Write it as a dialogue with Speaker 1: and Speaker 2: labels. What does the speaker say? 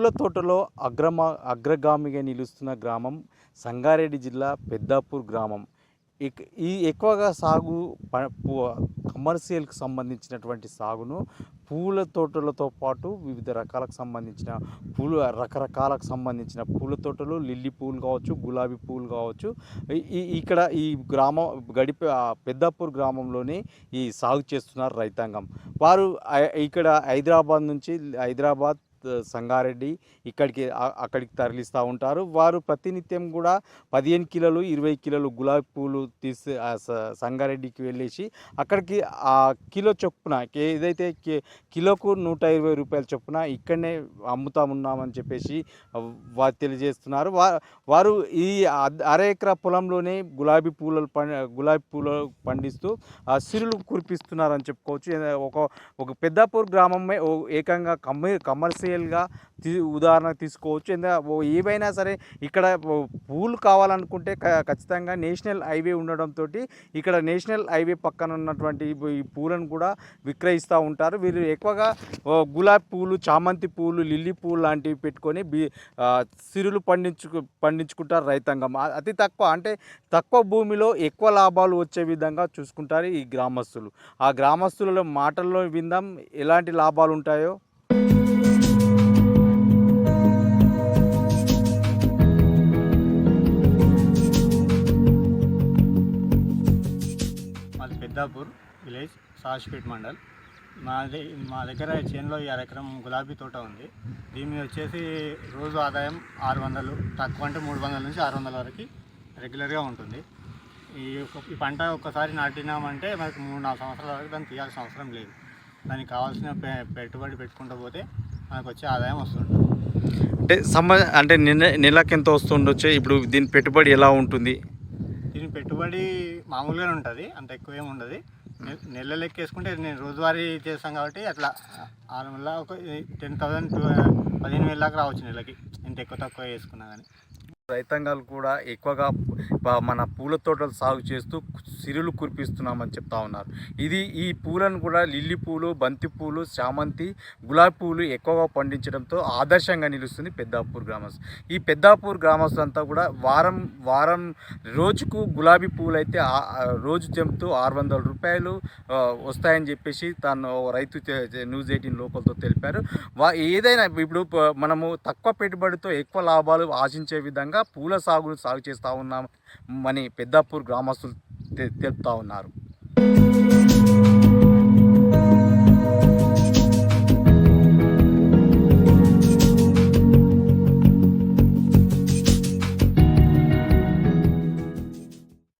Speaker 1: పూల తోటలో అగ్రమా అగ్రగామిగా నిలుస్తున్న గ్రామం సంగారెడ్డి జిల్లా పెద్దాపూర్ గ్రామం. ఈ ఎక్కువగా సాగు ప- కమర్షియల్కి సంబంధించినటువంటి సాగును పూల తోటలతో పాటు వివిధ రకాలకు సంబంధించిన పూలు రకరకాలకు సంబంధించిన పూల తోటలు లిల్లీ పూలు కావచ్చు గులాబీ పూలు కావచ్చు. ఈ- ఇక్కడ ఈ గ్రామం గడిపే పెద్దాపూర్ గ్రామంలోనే ఈ సాగు చేస్తున్నారు రైతాంగం. వారు ఇక్కడ హైదరాబాద్ నుంచి హైదరాబాద్ సంగారెడ్డి ఇక్కడికి అక్కడికి తరలిస్తూ ఉంటారు. వారు ప్రతినిత్యం కూడా పదిహేను కిలోలు ఇరవై కిలోలు గులాబీ పూలు తీసి ఆ సంగారెడ్డికి వెళ్ళేసి అక్కడికి ఆ కిలో చొప్పున ఏదైతే కిలోకు నూట ఇరవై రూపాయల చొప్పున ఇక్కడనే అమ్ముతా ఉన్నామని చెప్పేసి వారు తెలియజేస్తున్నారు. వారు ఈ అర ఎకరా పొలంలోనే గులాబీ పూలు గులాబీ పూలు పండిస్తూ ఆ సిరులు కురిపిస్తున్నారని చెప్పుకోవచ్చు. ఒక ఒక పెద్దాపూర్ గ్రామమే ఏకంగా కమ్మ కమర్షియల్గా తీ తీసుకోవచ్చు. ఎందుకంటే ఏవైనా సరే ఇక్కడ పూలు కావాలనుకుంటే క- ఖచ్చితంగా నేషనల్ హైవే ఉండడంతో ఇక్కడ నేషనల్ హైవే పక్కన ఉన్నటువంటి ఈ- పూలను కూడా విక్రయిస్తూ ఉంటారు. వీరు ఎక్కువగా గులాబీ పూలు చామంతి పూలు లిల్లీ పూలు లాంటివి పెట్టుకొని బి సిరులు పండించు పండించుకుంటారు రైతాంగం. అతి తక్కువ అంటే తక్కువ భూమిలో ఎక్కువ లాభాలు వచ్చే విధంగా చూసుకుంటారు ఈ గ్రామస్తులు. ఆ గ్రామస్తులలో మాటల్లో విందాం ఎలాంటి లాభాలు ఉంటాయో?
Speaker 2: పెద్దాపూర్ విలేజ్ సాష్పేట్ మండల్. మాది మా దగ్గర చేనులో ఈ ఎకరం గులాబీ తోట ఉంది. దీని వచ్చేసి రోజు ఆదాయం ఆరు వందలు తక్కువ అంటే మూడు వందల నుంచి ఆరు వందల వరకు రెగ్యులర్గా ఉంటుంది. ఈ ఈ పంట ఒక్కసారి నాటినామంటే మనకు మూడు నాలుగు సంవత్సరాల వరకు దాన్ని తీయాల్సిన అవసరం లేదు. దానికి కావాల్సిన పెట్టుబడి పెట్టుకుంటూ పోతే మనకు వచ్చే ఆదాయం వస్తుంది.
Speaker 1: అంటే సమ అంటే నెల నెలకు ఎంత వస్తుండొచ్చు? ఇప్పుడు దీని పెట్టుబడి ఎలా ఉంటుంది?
Speaker 2: దీని పెట్టుబడి మామూలుగానే ఉంటుంది అంత ఎక్కువ ఏమి ఉండదు నెల లెక్క వేసుకుంటే నేను రోజువారీ చేస్తాం కాబట్టి అట్లా. ఆరు నెలల ఒక టెన్ థౌసండ్ పదిహేను వేల దాకా రావచ్చు నెలకి. ఇంత ఎక్కువ తక్కువ వేసుకున్నా కానీ
Speaker 1: రైతాంగాలు కూడా ఎక్కువగా మన పూల తోటలు సాగు చేస్తూ సిరులు కురిపిస్తున్నామని చెప్తా ఉన్నారు. ఇది ఈ పూలను కూడా లిల్లీ పూలు బంతి పూలు చామంతి గులాబీ పూలు ఎక్కువగా పండించడంతో ఆదర్శంగా నిలుస్తుంది పెద్దాపూర్ గ్రామస్ ఈ పెద్దాపూర్ గ్రామస్తులంతా కూడా వారం వారం రోజుకు గులాబీ పూలు అయితే రోజు జంపుతూ ఆరు వందల రూపాయలు వస్తాయని చెప్పేసి తాను ఓ రైతు న్యూస్ ఎయిటీన్ లోకల్తో తెలిపారు. వా ఏదైనా ఇప్పుడు మనము తక్కువ పెట్టుబడితో ఎక్కువ లాభాలు ఆశించే విధంగా కూడా పూల సాగును సాగు చేస్తూ ఉన్నామని పెద్దాపూర్ గ్రామస్తులు తెలుపుతా ఉన్నారు.